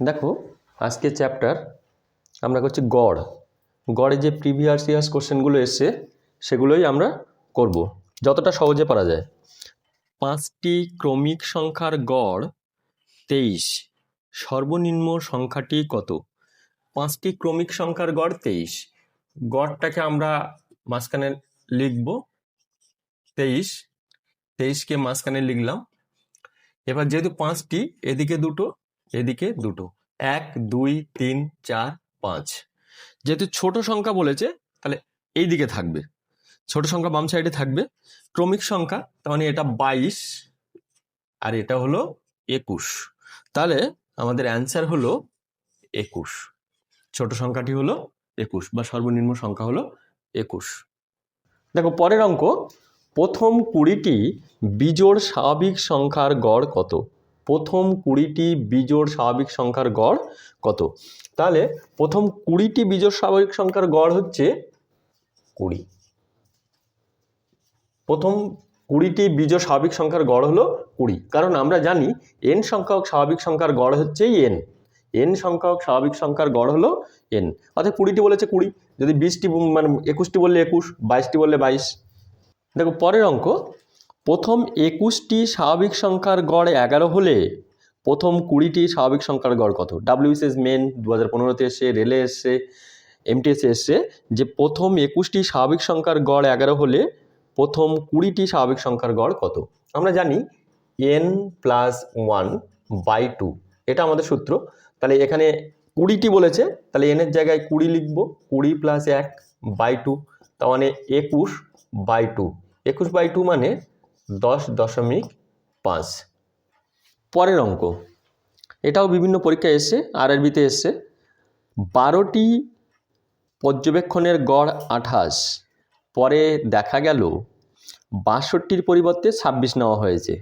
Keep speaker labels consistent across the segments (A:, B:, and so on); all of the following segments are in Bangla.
A: দেখো আজকে চ্যাপ্টার আমরা করছি গড়। গড়ে যে প্রিভিয়াস ইয়ার্স কোশ্চেনগুলো এসছে, সেগুলোই আমরা করব। যতটা সহজে পারা যায়। পাঁচটি ক্রমিক সংখ্যার গড়, তেইশ। সর্বনিম্ন সংখ্যাটি কত? পাঁচটি ক্রমিক সংখ্যার গড়, তেইশ। গড়টাকে আমরা মাঝখানে লিখব, তেইশ। তেইশকে মাঝখানে লিখলাম। এবার যেহেতু পাঁচটি, এদিকে দুটো এদিকে দুটো। এক, দুই, তিন, চার, পাঁচ। যেহেতু ছোট সংখ্যা বলেছে, তাহলে এই দিকে থাকবে। ছোট সংখ্যা বাম সাইডে থাকবে। ক্রমিক সংখ্যা, তার মানে এটা বাইশ, আর এটা হলো একুশ। তাহলে আমাদের অ্যান্সার হলো একুশ। ছোট সংখ্যাটি হলো একুশ, বা সর্বনিম্ন সংখ্যা হলো একুশ। দেখো, পরের অঙ্ক, প্রথম কুড়িটি বিজোড় স্বাভাবিক সংখ্যার গড় কত? প্রথম কুড়িটি বিজোড় স্বাভাবিক সংখ্যার গড় কত? তাহলে প্রথম কুড়িটি বিজোড় স্বাভাবিক সংখ্যার গড় হচ্ছে কুড়ি। প্রথম কুড়িটি বিজোড় স্বাভাবিক সংখ্যার গড় হলো কুড়ি। কারণ আমরা জানি এন সংখ্যক স্বাভাবিক সংখ্যার গড় হচ্ছে এন এন সংখ্যক স্বাভাবিক সংখ্যার গড় হলো এন অর্থাৎ কুড়িটি বলেছে কুড়ি। যদি বিশটি মানে একুশটি বললে একুশ, বাইশটি বললে বাইশ। দেখো, পরের অঙ্ক প্রথম একুশটি স্বাভাবিক সংখ্যার গড় এগারো হলে প্রথম কুড়িটি স্বাভাবিক সংখ্যার গড় কত? ডাব্লিউসিএস মেন দু হাজার পনেরোতে এসে রেলে এসছে এমটিএসে এসছে। যে প্রথম একুশটি স্বাভাবিক সংখ্যার গড় এগারো হলে প্রথম কুড়িটি স্বাভাবিক সংখ্যার গড় কত? আমরা জানি N plus one by two এটা আমাদের সূত্র। তাহলে এখানে কুড়িটি বলেছে, তাহলে এনের জায়গায় কুড়ি লিখব। কুড়ি প্লাস এক বাই টু তার মানে একুশ বাই টু একুশ বাই টু মানে দশ দশমিক পাঁচ। পরের অঙ্ক। এটাও বিভিন্ন পরীক্ষায় এসছে আরআরবিতে এসছে। বারোটি পর্যবেক্ষণের গড় আঠাশ। পরে দেখা গেল, বাষট্টির পরিবর্তে ছাব্বিশ নেওয়া হয়েছে।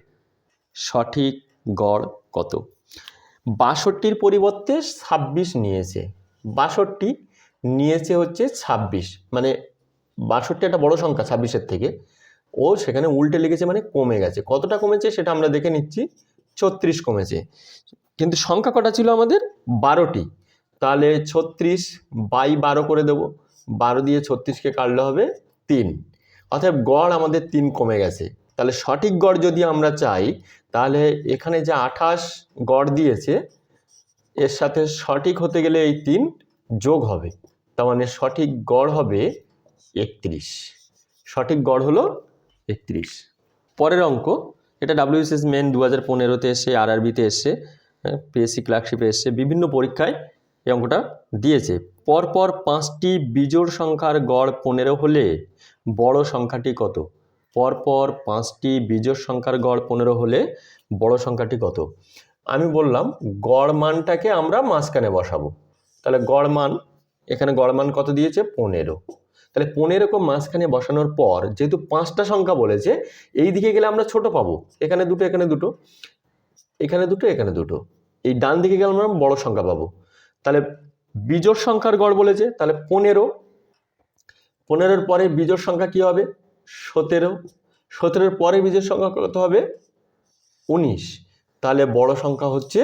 A: সঠিক গড় কত? বাষট্টির পরিবর্তে ছাব্বিশ নিয়েছে। বাষট্টি নিয়েছে হচ্ছে ছাব্বিশ। মানে বাষট্টি একটা বড় সংখ্যা ছাব্বিশের থেকে। ও সেখানে উল্টে লেগেছে মানে কমে গেছে। কতটা কমেছে সেটা আমরা দেখে নিচ্ছি। ছত্রিশ কমেছে। কিন্তু সংখ্যা কটা ছিল আমাদের? বারোটি। তাহলে ছত্রিশ বাই বারো করে দেব। বারো দিয়ে ছত্রিশকে কাটলে হবে তিন। অর্থাৎ গড় আমাদের তিন কমে গেছে। তাহলে সঠিক গড় যদি আমরা চাই, তাহলে এখানে যে আঠাশ গড় দিয়েছে, এর সাথে সঠিক হতে গেলে এই তিন যোগ হবে। তার মানে সঠিক গড় হবে একত্রিশ। সঠিক গড় হলো একত্রিশ। পরের অঙ্ক, এটা ডাব্লিউএসএস মেন দু হাজার পনেরোতে এসে আরআরবিতে এসছে পিএসসি ক্লার্কশিপে এসছে বিভিন্ন পরীক্ষায় এই অঙ্কটা দিয়েছে। পরপর পাঁচটি বিজোড় সংখ্যার গড় পনেরো হলে বড় সংখ্যাটি কত? পরপর পাঁচটি বিজোড় সংখ্যার গড় পনেরো হলে বড় সংখ্যাটি কত? আমি বললাম, গড় মানটাকে আমরা মাঝখানে বসাবো। তাহলে গড় মান, এখানে গড় মান কত দিয়েছে? পনেরো। তাহলে পনেরোকে মাঝখানে বসানোর পর, যেহেতু পাঁচটা সংখ্যা বলেছে, এই দিকে গেলে আমরা ছোট পাবো। এখানে দুটো এখানে দুটো। এখানে দুটো এখানে দুটো। এই ডান দিকে গেলে আমরা বড় সংখ্যা পাবো। তাহলে বিজোড় সংখ্যার গড় বলেছে, তাহলে পনেরো। পনেরোর পরে বিজোড় সংখ্যা কি হবে? সতেরো। সতেরোর পরে বিজোড় সংখ্যা কত হবে? উনিশ। তাহলে বড় সংখ্যা হচ্ছে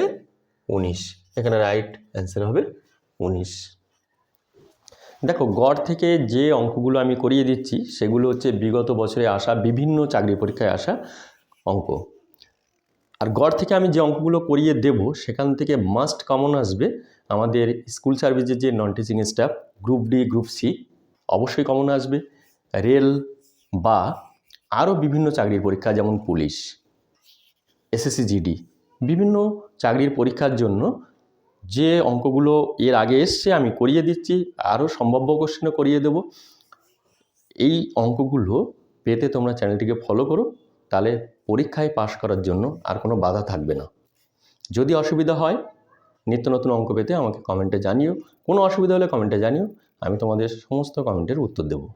A: উনিশ। এখানে রাইট অ্যান্সার হবে উনিশ। দেখো, গড় থেকে যে অঙ্কগুলো আমি করিয়ে দিচ্ছি, সেগুলো হচ্ছে বিগত বছরে আসা বিভিন্ন চাকরি পরীক্ষায় আসা অঙ্ক। আর গড় থেকে আমি যে অঙ্কগুলো করিয়ে দেব, সেখান থেকে মাস্ট কমন আসবে আমাদের স্কুল সার্ভিসের যে non teaching staff group D group C অবশ্যই কমন আসবে। রেল বা আরও বিভিন্ন চাকরির পরীক্ষা, যেমন পুলিশ এসএসসি জিডি বিভিন্ন চাকরির পরীক্ষার জন্য যে অঙ্কগুলো এর আগে এসছে আমি করিয়ে দিচ্ছি, আরও সম্ভাব্য কোশ্চেনও করিয়ে দেব। এই অঙ্কগুলো পেতে তোমরা চ্যানেলটিকে ফলো করো, তাহলে পরীক্ষায় পাশ করার জন্য আর কোনো বাধা থাকবে না। যদি অসুবিধা হয়, নিত্য নতুন অঙ্ক পেতে আমাকে কমেন্টে জানিও। কোনো অসুবিধা হলে কমেন্টে জানিও, আমি তোমাদের সমস্ত কমেন্টের উত্তর দেবো।